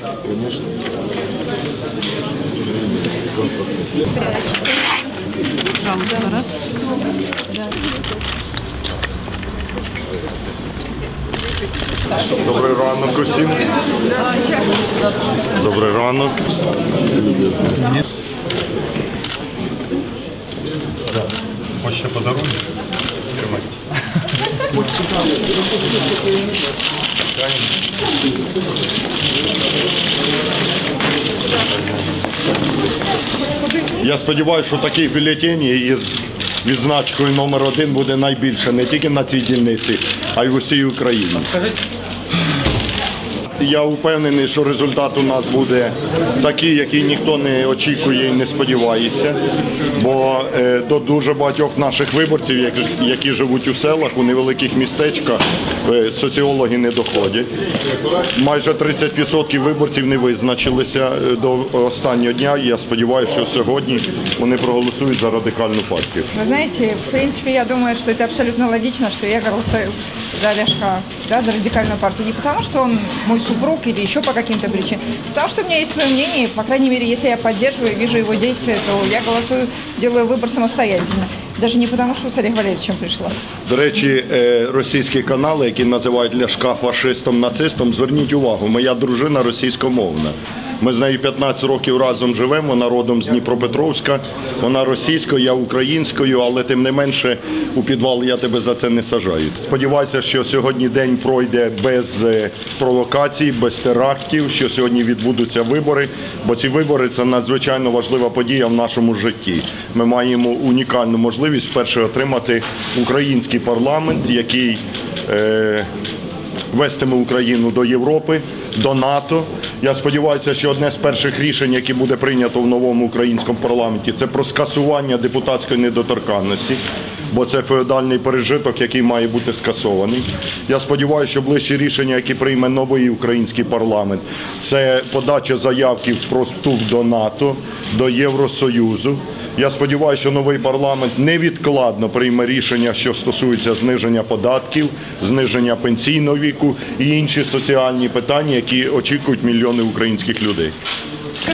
Конечно. Пожалуйста, раз. Добрий ранок усім. Добрий ранок. Я сподіваюся, що таких бюлетенів із відзначкою номер один буде найбільше не тільки на цій дільниці, а й в усій Україні. Я впевнений, що результат у нас буде такий, який ніхто не очікує і не сподівається. Бо е, до дуже багатьох наших виборців, які, живуть у селах, у невеликих містечках, е, соціологи не доходять. Майже 30% виборців не визначилися е, до останнього дня. І я сподіваюся, що сьогодні вони проголосують за радикальну партію. Вы знаете, в принципе, я думаю, что это абсолютно логично, что я голосую за Ляшка, да, за радикальную партию. Не потому, что он мой супруг или еще по каким-то причинам, потому что у меня есть свое мнение, по крайней мере, если я поддерживаю и вижу его действия, то я голосую, делаю выбор самостоятельно. Даже не потому, що Олегом Валерьевичем пришла. До речі, е, російські канали, які називають Ляшка фашистом, нацистом, зверніть увагу, моя дружина російськомовна. Ми з нею 15 років разом живемо, вона родом з Дніпропетровська, вона російською, я українською, але тим не менше у підвал я тебе за це не сажаю. Сподіваюся, що сьогодні день пройде без е, провокацій, без терактів, що сьогодні відбудуться вибори, бо ці вибори це надзвичайно важлива подія в нашому житті. Ми маємо унікальну можливість вперше отримати український парламент, який е, вестиме Україну до Європи, до НАТО. Я сподіваюся, що одне з перших рішень, яке буде прийнято в новому українському парламенті, це про скасування депутатської недоторканності. Бо це феодальний пережиток, який має бути скасований. Я сподіваюся, що ближчі рішення, які прийме новий український парламент, це подача заявки про вступ до НАТО, до Євросоюзу. Я сподіваюся, що новий парламент невідкладно прийме рішення, що стосується зниження податків, зниження пенсійного віку і інші соціальні питання, які очікують мільйони українських людей.